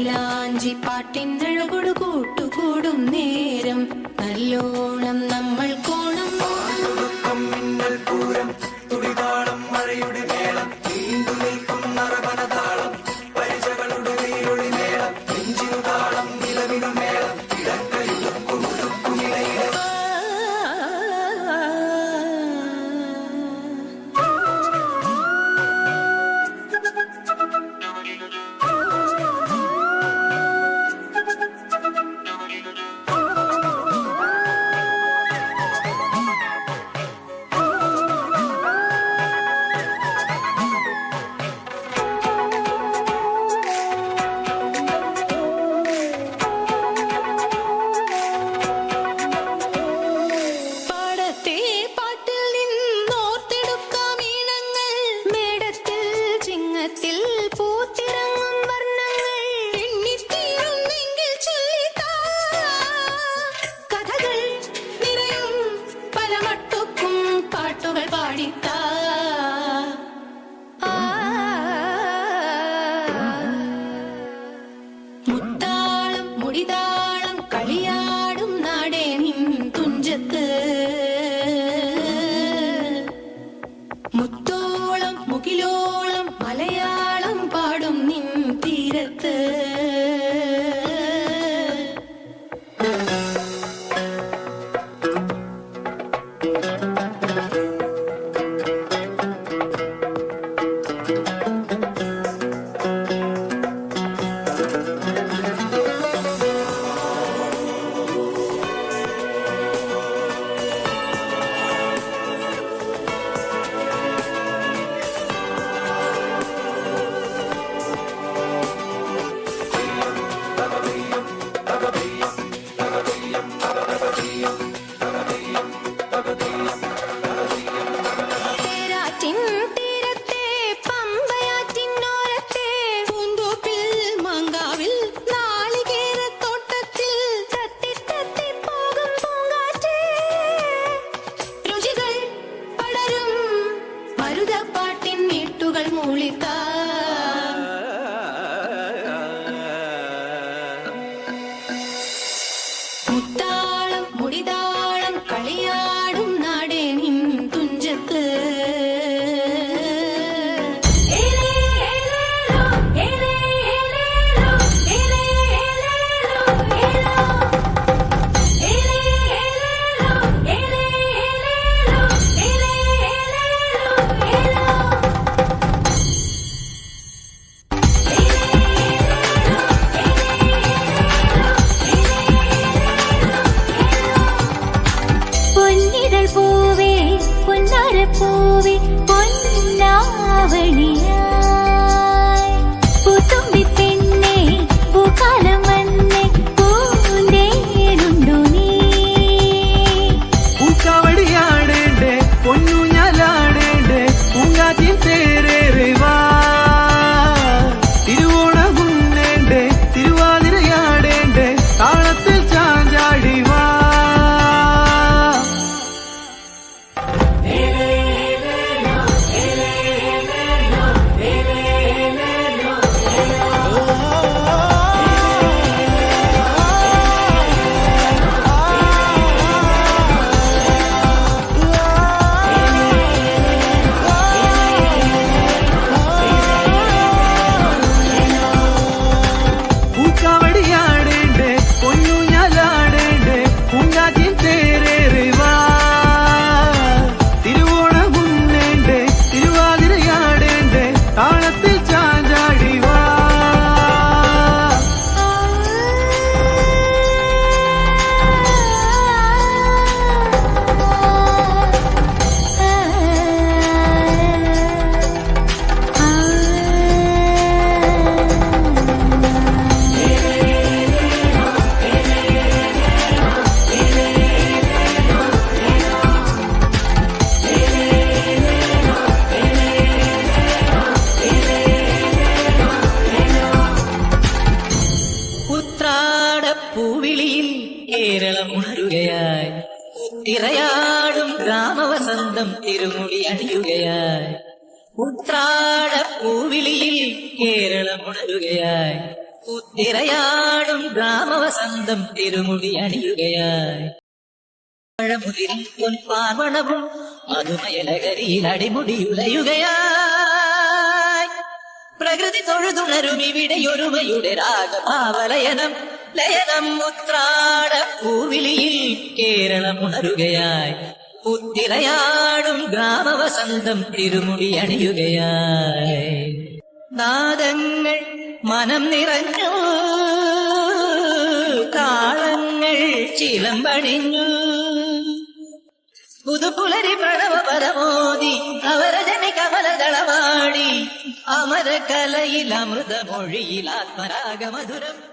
മൈലാഞ്ചി പാട്ടിനഴകൊടു കൂട്ടുകൂടും നേരം. നല്ലോണം നമ്മൾ കോണം ti. った ഗ്രാമവസന്തം തിരുമുടി അണിയുകയായി. ഉത്രാട പൂവിളിയിൽ കേരളം ഉണരുകയായി. പുത്തിരയാടും രാമവസന്തം തിരുമുടി അണിയുകയായി. പഴമുതിരിൽ പൊൻപാർവണവും മധുമയലകരിയിൽ അടിമുടിയുലയുകയായി. പ്രകൃതി തൊഴുതുണരും ഇവിടെ ഒരുമയുടെ രാഗഭാവലയനം. ലയനം ഉത്രാട പൂവിളിയിൽ കേരളം ഉണരുകയായി. പുത്തിരയാടും ഗ്രാമവസന്തം തിരുമുടി അണിയുകയായി. നാദങ്ങൾ മനം നിറഞ്ഞു താളങ്ങൾ ചിലമ്പണിഞ്ഞു. പുതുപുലരി പ്രണവ പരമോദി അവരജനി കമലദളവാടി അമര കലയിൽ അമൃതമൊഴിയിൽ ആത്മരാഗമധുരം.